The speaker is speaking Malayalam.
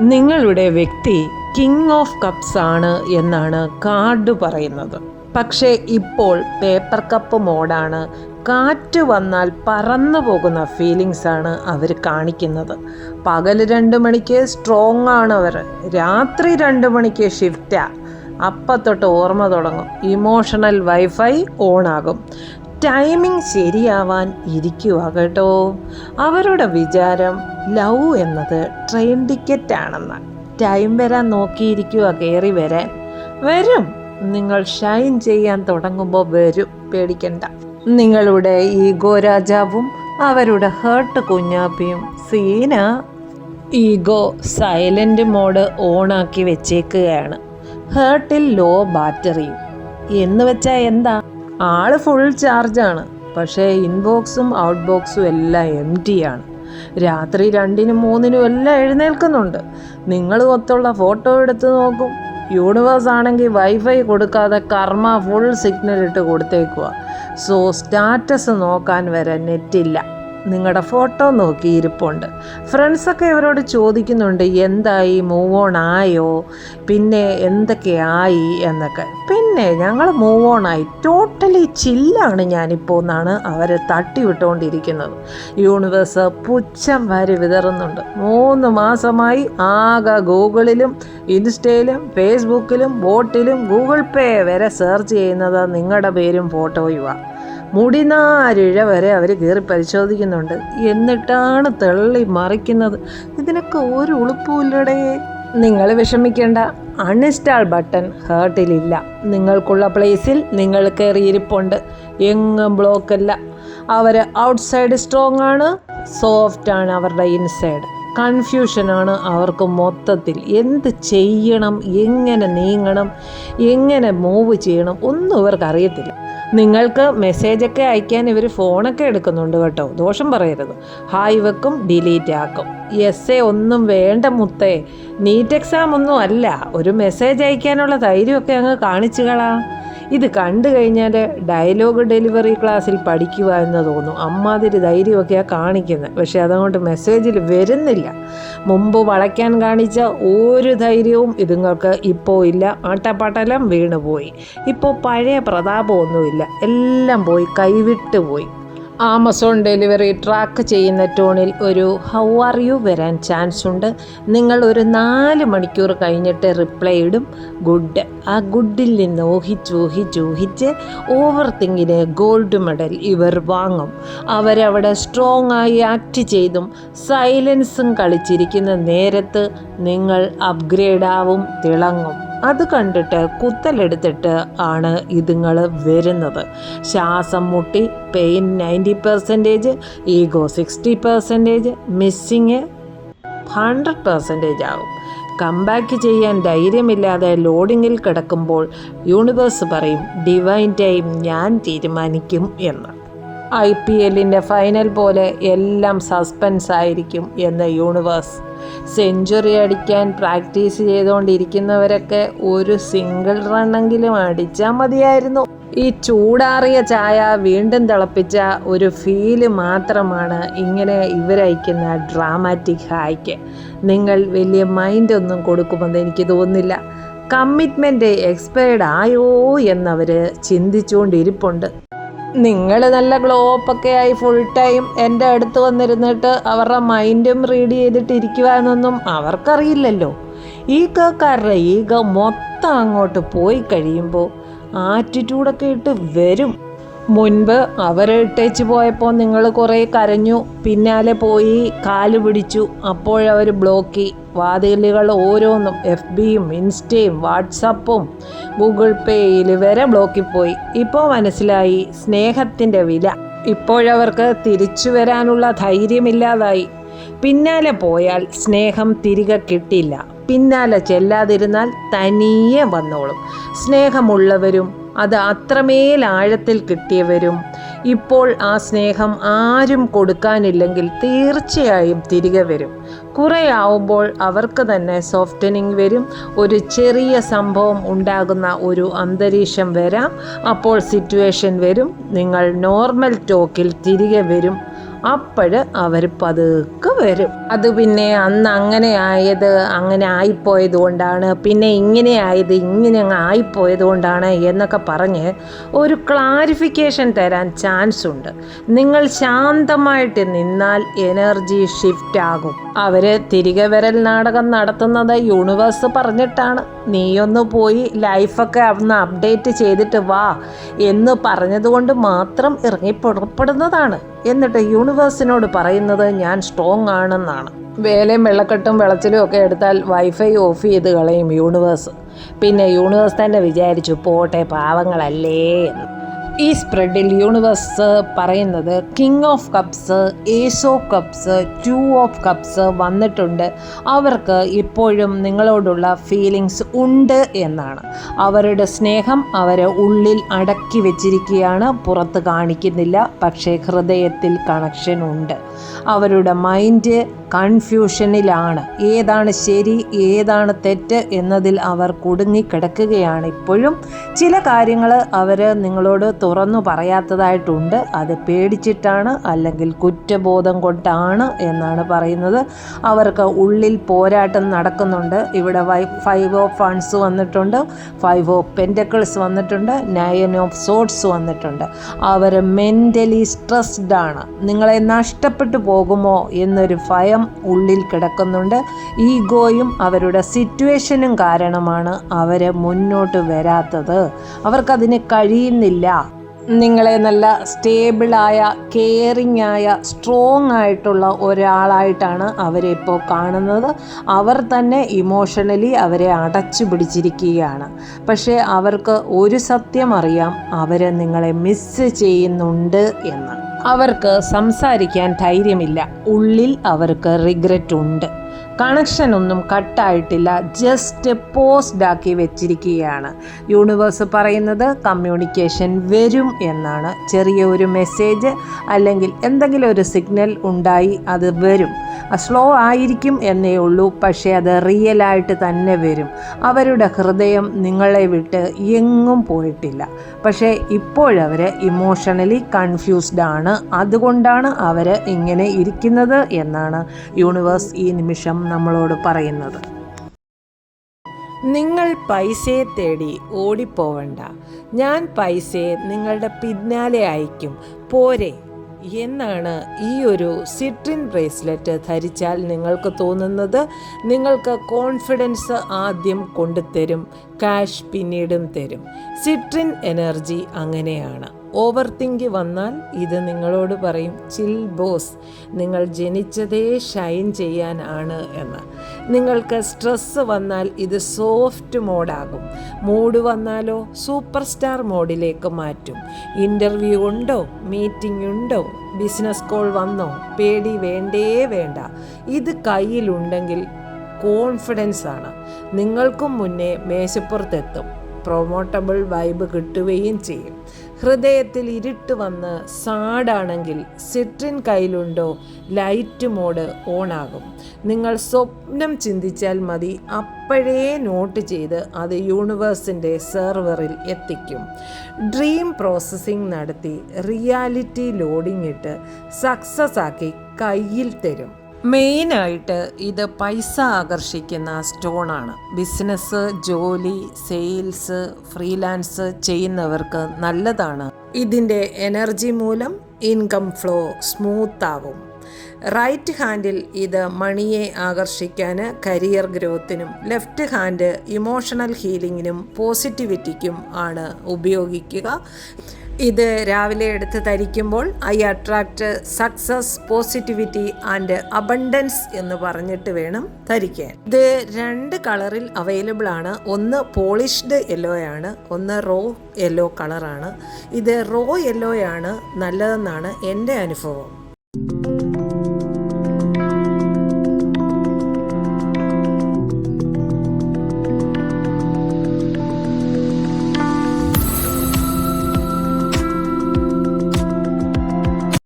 നിങ്ങളുടെ വ്യക്തി കിങ് ഓഫ് കപ്സ് ആണ് എന്നാണ് കാർഡ് പറയുന്നത്. പക്ഷേ ഇപ്പോൾ പേപ്പർ കപ്പ് മോഡാണ് കാറ്റ് വന്നാൽ പറന്നു പോകുന്ന ഫീലിങ്സ് ആണ് അവർ കാണിക്കുന്നത്. പകൽ രണ്ട് മണിക്ക് സ്ട്രോങ് ആണ് അവർ. രാത്രി രണ്ട് മണിക്ക് ഷിഫ്റ്റാ അപ്പം തൊട്ട് ഓർമ്മ തുടങ്ങും. ഇമോഷണൽ വൈഫൈ ഓണാകും ടൈമിംഗ് ശരിയാവാൻ ഇരിക്കുക കേട്ടോ. അവരുടെ വിചാരം ലവ് എന്നത് ട്രെയിൻ ടിക്കറ്റ് ആണെന്ന്. ടൈം വരാൻ നോക്കിയിരിക്കുക കയറി വരാൻ. വരും. നിങ്ങൾ ഷൈൻ ചെയ്യാൻ തുടങ്ങുമ്പോൾ വരും. പേടിക്കണ്ട. നിങ്ങളുടെ ഈഗോ രാജാവും അവരുടെ ഹേർട്ട് കുഞ്ഞാപ്പിയും സീന. ഈഗോ സൈലന്റ് മോഡ് ഓണാക്കി വെച്ചേക്കുകയാണ്. ഹേർട്ടിൽ ലോ ബാറ്ററിയും എന്ന് വെച്ചാൽ എന്താ? ആൾ ഫുൾ ചാർജാണ് പക്ഷേ ഇൻബോക്സും ഔട്ട് ബോക്സും എല്ലാം എം ആണ്. രാത്രി രണ്ടിനും മൂന്നിനും എല്ലാം എഴുന്നേൽക്കുന്നുണ്ട്. നിങ്ങൾ ഒത്തുള്ള ഫോട്ടോ എടുത്ത് നോക്കും. യൂണിവേഴ്സ് ആണെങ്കിൽ വൈഫൈ കൊടുക്കാതെ കർമ്മ ഫുൾ സിഗ്നൽ ഇട്ട് കൊടുത്തേക്കുക സോ സ്റ്റാറ്റസ് നോക്കാൻ വരെ നെറ്റില്ല നിങ്ങളുടെ ഫോട്ടോ നോക്കി ഇരിപ്പുണ്ട്. ഫ്രണ്ട്സൊക്കെ ഇവരോട് ചോദിക്കുന്നുണ്ട് എന്തായി മൂവ് ഓൺ ആയോ? പിന്നെ എന്തൊക്കെയായി എന്നൊക്കെ. പിന്നെ ഞങ്ങൾ മൂവ് ഓൺ ആയി. ടോട്ടലി ചില്ലാണ് ഞാനിപ്പോൾ എന്നാണ് അവർ തട്ടിവിട്ടുകൊണ്ടിരിക്കുന്നത് യൂണിവേഴ്സ് പുച്ഛം വരെ വിതറുന്നുണ്ട്. മൂന്ന് മാസമായി ആകെ ഗൂഗിളിലും ഇൻസ്റ്റയിലും ഫേസ്ബുക്കിലും ബോട്ടിലും ഗൂഗിൾ പേ വരെ സെർച്ച് ചെയ്യുന്നത് നിങ്ങളുടെ പേരും ഫോട്ടോയുമാണ് മുടിനാരിഴ വരെ അവർ കയറി പരിശോധിക്കുന്നുണ്ട്. എന്നിട്ടാണ് തള്ളി മറിക്കുന്നത്. ഇതിനൊക്കെ ഒരു ഉളുപ്പുമില്ലടേ നിങ്ങൾ വിഷമിക്കേണ്ട അൺഇൻസ്റ്റാൾ ബട്ടൺ ഹേർട്ടിലില്ല. നിങ്ങൾക്കുള്ള പ്ലേസിൽ നിങ്ങൾ കയറിയിരിപ്പുണ്ട്. എങ്ങും ബ്ലോക്കല്ല. അവർ ഔട്ട്സൈഡ് സ്ട്രോങ് ആണ് സോഫ്റ്റ് ആണ് അവരുടെ ഇൻസൈഡ്. കൺഫ്യൂഷനാണ് അവർക്ക് മൊത്തത്തിൽ. എന്ത് ചെയ്യണം? എങ്ങനെ നീങ്ങണം? എങ്ങനെ മൂവ് ചെയ്യണം? ഒന്നും ഇവർക്ക് അറിയത്തില്ല. നിങ്ങൾക്ക് മെസ്സേജൊക്കെ അയക്കാൻ ഇവർ ഫോണൊക്കെ എടുക്കുന്നുണ്ട് കേട്ടോ. ദോഷം പറയരുത്. ഹായ് വെക്കും ഡിലീറ്റ് ആക്കും. എസ് എ ഒന്നും വേണ്ട മുത്തേ. നീറ്റ് എക്സാം ഒന്നും അല്ല. ഒരു മെസ്സേജ് അയക്കാനുള്ള ധൈര്യമൊക്കെ അങ്ങ് കാണിച്ചു കളാ ഇത് കണ്ടു കഴിഞ്ഞാൽ ഡയലോഗ് ഡെലിവറി ക്ലാസ്സിൽ പഠിക്കുക എന്ന് തോന്നും. അമ്മാതിരി ധൈര്യമൊക്കെയാണ് കാണിക്കുന്നത് പക്ഷേ അതുകൊണ്ട് മെസ്സേജിൽ വരുന്നില്ല. മുമ്പ് വളയ്ക്കാൻ കാണിച്ച ഒരു ധൈര്യവും ഇതുങ്ങൾക്ക് ഇപ്പോൾ ഇല്ല. ആട്ടപ്പാട്ടെല്ലാം വീണുപോയി. ഇപ്പോൾ പഴയ പ്രതാപമൊന്നുമില്ല. എല്ലാം പോയി. കൈവിട്ട് പോയി. ആമസോൺ ഡെലിവറി ട്രാക്ക് ചെയ്യുന്ന ടോണിൽ ഒരു ഹൗ ആർ യു വരാൻ ചാൻസ് ഉണ്ട് നിങ്ങൾ ഒരു നാല് മണിക്കൂർ കഴിഞ്ഞിട്ട് റിപ്ലൈ ഇടും. ഗുഡ്. ആ ഗുഡിൽ നിന്ന് ഊഹിച്ച് ഊഹിച്ച് ഊഹിച്ച് ഓവർ തിങ്കിന് ഗോൾഡ് മെഡൽ ഇവർ വാങ്ങും. അവരവിടെ സ്ട്രോങ് ആയി ആക്ട് ചെയ്തും സൈലൻസും കളിച്ചിരിക്കുന്ന നേരത്ത് നിങ്ങൾ അപ്ഗ്രേഡ് ആവും തിളങ്ങും. അത് കണ്ടിട്ട് കുത്തലെടുത്തിട്ട് ആണ് ഇതുങ്ങൾ വരുന്നത്. ശ്വാസം മുട്ടി pain ninety percentage ego sixty percentage missing hundred percentage comeback comeback ചെയ്യാൻ ധൈര്യമില്ലാതെ ലോഡിങ്ങിൽ കിടക്കുമ്പോൾ യൂണിവേഴ്സ് പറയും ഡിവൈൻ ടൈം ഞാൻ തീരുമാനിക്കും എന്ന്. ഐ പി എല്ലിന്റെ ഫൈനൽ പോലെ എല്ലാം സസ്പെൻസ് ആയിരിക്കും എന്ന് യൂണിവേഴ്സ്. സെഞ്ചുറി അടിക്കാൻ പ്രാക്ടീസ് ചെയ്തുകൊണ്ടിരിക്കുന്നവരൊക്കെ ഒരു സിംഗിൾ റണ്ണെങ്കിലും അടിച്ചാൽ മതിയായിരുന്നു. ഈ ചൂടാറിയ ചായ വീണ്ടും തിളപ്പിച്ച ഒരു ഫീൽ മാത്രമാണ് ഇങ്ങനെ ഇവരയക്കുന്ന ഡ്രാമാറ്റിക് ഹായ്ക്ക്. നിങ്ങൾ വലിയ മൈൻഡ് ഒന്നും കൊടുക്കുമെന്ന് എനിക്ക് തോന്നുന്നില്ല. കമ്മിറ്റ്മെന്റ് എക്സ്പയർഡ് ആയോ എന്നവർ ചിന്തിച്ചുകൊണ്ടിരിപ്പുണ്ട്. നിങ്ങൾ നല്ല ഗ്ലോ ഗ്ലോപ്പൊക്കെ ആയി ഫുൾ ടൈം എന്റെ അടുത്ത് വന്നിരുന്നിട്ട് അവരുടെ മൈൻഡും റീഡ് ചെയ്തിട്ട് എന്നൊന്നും അവർക്കറിയില്ലല്ലോ. കക്കാരുടെ ഈഗ മൊത്തം അങ്ങോട്ട് പോയി കഴിയുമ്പോൾ ആറ്റിറ്റ്യൂഡൊക്കെ ഇട്ട് വരും. മുൻപ് അവർ ഇട്ടേച്ച് പോയപ്പോൾ നിങ്ങൾ കുറേ കരഞ്ഞു. പിന്നാലെ പോയി കാൽ പിടിച്ചു. അപ്പോഴവർ ബ്ലോക്കി. വാതിലുകൾ ഓരോന്നും എഫ് ബിയും ഇൻസ്റ്റയും വാട്സപ്പും ഗൂഗിൾ പേയിൽ വരെ ബ്ലോക്കിൽ പോയി ഇപ്പോൾ മനസ്സിലായി സ്നേഹത്തിന്റെ വില. ഇപ്പോഴവർക്ക് തിരിച്ചു വരാനുള്ള ധൈര്യമില്ലാതായി. പിന്നാലെ പോയാൽ സ്നേഹം തിരികെ കിട്ടില്ല. പിന്നാലെ ചെല്ലാതിരുന്നാൽ തനിയെ വന്നോളും. സ്നേഹമുള്ളവരും അത് അത്രമേൽ ആഴത്തിൽ കിട്ടിയവരും. ഇപ്പോൾ ആ സ്നേഹം ആരും കൊടുക്കാനില്ലെങ്കിൽ തീർച്ചയായും തിരികെ വരും. കുറേ ആവുമ്പോൾ അവർക്ക് തന്നെ സോഫ്റ്റനിങ് വരും. ഒരു ചെറിയ സംഭവം ഉണ്ടാകുന്ന ഒരു അന്തരീക്ഷം വരാം. അപ്പോൾ സിറ്റുവേഷൻ വരും. നിങ്ങൾ നോർമൽ ടോക്കിൽ തിരികെ വരും. അപ്പോഴ് അവർ പതുക്കെ വരും. അത് പിന്നെ അന്ന് അങ്ങനെ ആയത് അങ്ങനെ ആയിപ്പോയത് കൊണ്ടാണ് പിന്നെ ഇങ്ങനെ ആയത് ഇങ്ങനെ അങ്ങ് ആയിപ്പോയത് കൊണ്ടാണ് എന്നൊക്കെ പറഞ്ഞ് ഒരു ക്ലാരിഫിക്കേഷൻ തരാൻ ചാൻസ് ഉണ്ട്. നിങ്ങൾ ശാന്തമായിട്ട് നിന്നാൽ എനർജി ഷിഫ്റ്റ് ആകും. അവർ തിരികെ വരൽ നാടകം നടത്തുന്നത് യൂണിവേഴ്സ് പറഞ്ഞിട്ടാണ്. നീയൊന്ന് പോയി ലൈഫൊക്കെ ഒന്ന് അപ്ഡേറ്റ് ചെയ്തിട്ട് വാ എന്ന് പറഞ്ഞതുകൊണ്ട് മാത്രം ഇറങ്ങി പുറപ്പെടുന്നതാണ് എന്നിട്ട് യൂണിവേഴ്സിനോട് പറയുന്നത് ഞാൻ സ്ട്രോങ് ആണെന്നാണ്. വേലയും വെള്ളക്കെട്ടും വെളച്ചിലും ഒക്കെ എടുത്താൽ വൈഫൈ ഓഫ് ചെയ്ത് കളയും യൂണിവേഴ്സ്. പിന്നെ യൂണിവേഴ്സ് തന്നെ വിചാരിച്ചു പോട്ടെ പാവങ്ങളല്ലേ എന്ന്. ഈ സ്പ്രെഡിൽ യൂണിവേഴ്സ് പറയുന്നത് കിങ് ഓഫ് കപ്സ് ഏസോ കപ്സ് ടു ഓഫ് കപ്സ് വന്നിട്ടുണ്ട്. അവർക്ക് ഇപ്പോഴും നിങ്ങളോടുള്ള ഫീലിങ്സ് ഉണ്ട് എന്നാണ്. അവരുടെ സ്നേഹം അവർ ഉള്ളിൽ അടക്കി വെച്ചിരിക്കുകയാണ് പുറത്ത് കാണിക്കുന്നില്ല പക്ഷേ ഹൃദയത്തിൽ കണക്ഷൻ ഉണ്ട്. അവരുടെ മൈൻഡ് കൺഫ്യൂഷനിലാണ് ഏതാണ് ശരി ഏതാണ് തെറ്റ് എന്നതിൽ അവർ കുടുങ്ങിക്കിടക്കുകയാണ് ഇപ്പോഴും. ചില കാര്യങ്ങൾ അവർ നിങ്ങളോട് തുറന്നു പറയാത്തതായിട്ടുണ്ട്. അത് പേടിച്ചിട്ടാണ് അല്ലെങ്കിൽ കുറ്റബോധം കൊണ്ടാണ് എന്നാണ് പറയുന്നത്. അവർക്ക് ഉള്ളിൽ പോരാട്ടം നടക്കുന്നുണ്ട്. ഇവിടെ വൈ ഫൈവ് ഓഫ് ഫണ്ട്സ് വന്നിട്ടുണ്ട്. ഫൈവ് ഓഫ് പെന്റക്കിൾസ് വന്നിട്ടുണ്ട്. നയൻ ഓഫ് സോട്ട്സ് വന്നിട്ടുണ്ട്. അവർ മെന്റലി സ്ട്രെസ്ഡ് ആണ്. നിങ്ങളെ നഷ്ടപ്പെട്ടു പോകുമോ എന്നൊരു ഭയം ഉള്ളിൽ കിടക്കുന്നുണ്ട്. ഈഗോയും അവരുടെ സിറ്റുവേഷനും കാരണമാണ് അവർ മുന്നോട്ട് വരാത്തത്. അവർക്കതിന് കഴിയുന്നില്ല. നിങ്ങളെ നല്ല സ്റ്റേബിളായ കെയറിങ് ആയ സ്ട്രോങ് ആയിട്ടുള്ള ഒരാളായിട്ടാണ് അവരെ ഇപ്പോൾ കാണുന്നത്. അവർ തന്നെ ഇമോഷണലി അവരെ അടച്ചു പിടിച്ചിരിക്കുകയാണ്. പക്ഷേ അവർക്ക് ഒരു സത്യം അറിയാം അവർ നിങ്ങളെ മിസ്സ് ചെയ്യുന്നുണ്ട് എന്ന്. അവർക്ക് സംസാരിക്കാൻ ധൈര്യമില്ല. ഉള്ളിൽ അവർക്ക് റിഗ്രറ്റ് ഉണ്ട് കണക്ഷൻ ഒന്നും കട്ടായിട്ടില്ല. ജസ്റ്റ് പോസ്റ്റ് ആക്കി വെച്ചിരിക്കുകയാണ്. യൂണിവേഴ്സ് പറയുന്നത് കമ്മ്യൂണിക്കേഷൻ വരും എന്നാണ്. ചെറിയ ഒരു മെസ്സേജ് അല്ലെങ്കിൽ എന്തെങ്കിലും ഒരു സിഗ്നൽ ഉണ്ടായി അത് വരും. സ്ലോ ആയിരിക്കും എന്നേ ഉള്ളൂ പക്ഷേ അത് റിയലായിട്ട് തന്നെ വരും. അവരുടെ ഹൃദയം നിങ്ങളെ വിട്ട് എങ്ങും പോയിട്ടില്ല. പക്ഷേ ഇപ്പോഴവർ ഇമോഷണലി കൺഫ്യൂസ്ഡ് ആണ്. അതുകൊണ്ടാണ് അവർ ഇങ്ങനെ ഇരിക്കുന്നത് എന്നാണ് യൂണിവേഴ്സ് ഈ നിമിഷം നമ്മളോട് പറയുന്നത്. നിങ്ങൾ പൈസയെ തേടി ഓടിപ്പോവണ്ട. ഞാൻ പൈസയെ നിങ്ങളുടെ പിന്നാലെ അയക്കും പോരെ. എന്നാണ് ഈ ഒരു സിട്രിൻ ബ്രേസ്ലെറ്റ് ധരിച്ചാൽ നിങ്ങൾക്ക് തോന്നുന്നത്? നിങ്ങൾക്ക് കോൺഫിഡൻസ് ആദ്യം കൊണ്ടുതരും ക്യാഷ് പിന്നീടും തരും. സിട്രിൻ എനർജി അങ്ങനെയാണ്. ഓവർ തിങ്ക് വന്നാൽ ഇത് നിങ്ങളോട് പറയും ചിൽ ബോസ് നിങ്ങൾ ജനിച്ചതേ ഷൈൻ ചെയ്യാനാണ് എന്ന്. നിങ്ങൾക്ക് സ്ട്രെസ്സ് വന്നാൽ ഇത് സോഫ്റ്റ് മോഡാകും. മൂഡ് വന്നാലോ സൂപ്പർ സ്റ്റാർ മോഡിലേക്ക് മാറ്റും. ഇന്റർവ്യൂ ഉണ്ടോ? മീറ്റിംഗ് ഉണ്ടോ? ബിസിനസ് കോൾ വന്നോ? പേടി വേണ്ടേ വേണ്ട. ഇത് കയ്യിലുണ്ടെങ്കിൽ കോൺഫിഡൻസ് ആണ്. നിങ്ങൾക്കും മുന്നേ മേശപ്പുറത്തെത്തും. പ്രൊമോട്ടബിൾ വൈബ് കിട്ടുകയും ചെയ്യും. ഹൃദയത്തിൽ ഇരുട്ട് വന്ന് സാടാണെങ്കിൽ സിട്രിൻ കയ്യിലുണ്ടോ? ലൈറ്റ് മോഡ് ഓണാകും. നിങ്ങൾ സ്വപ്നം ചിന്തിച്ചാൽ മതി. അപ്പോഴേ നോട്ട് ചെയ്ത് അത് യൂണിവേഴ്സിന്റെ സെർവറിൽ എത്തിക്കും. ഡ്രീം പ്രോസസ്സിംഗ് നടത്തി റിയാലിറ്റി ലോഡിംഗ് ഇട്ട് സക്സസ് ആക്കി കയ്യിൽ തരും. മെയിനായിട്ട് ഇത് പൈസ ആകർഷിക്കുന്ന സ്റ്റോണാണ്. ബിസിനസ് ജോലി സെയിൽസ് ഫ്രീലാൻസ് ചെയ്യുന്നവർക്ക് നല്ലതാണ്. ഇതിന്റെ എനർജി മൂലം ഇൻകം ഫ്ലോ സ്മൂത്ത് ആവും റൈറ്റ് ഹാൻഡിൽ ഇത് മണിയെ ആകർഷിക്കാൻ കരിയർ ഗ്രോത്തിനും ലെഫ്റ്റ് ഹാൻഡ് ഇമോഷണൽ ഹീലിങ്ങിനും പോസിറ്റിവിറ്റിക്കും ആണ് ഉപയോഗിക്കുക. ഇത് രാവിലെ എടുത്ത് ധരിക്കുമ്പോൾ I attract success positivity and abundance എന്ന് പറഞ്ഞിട്ട് വേണം ധരിക്കാൻ. ഇത് രണ്ട് കളറിൽ അവൈലബിൾ ആണ്. ഒന്ന് പോളിഷ്ഡ് യെല്ലോ ആണ്. ഒന്ന് റോ യെല്ലോ കളറാണ് ഇത് റോ യെല്ലോ ആണ്. നല്ലതെന്നാണ് എന്റെ അനുഭവം.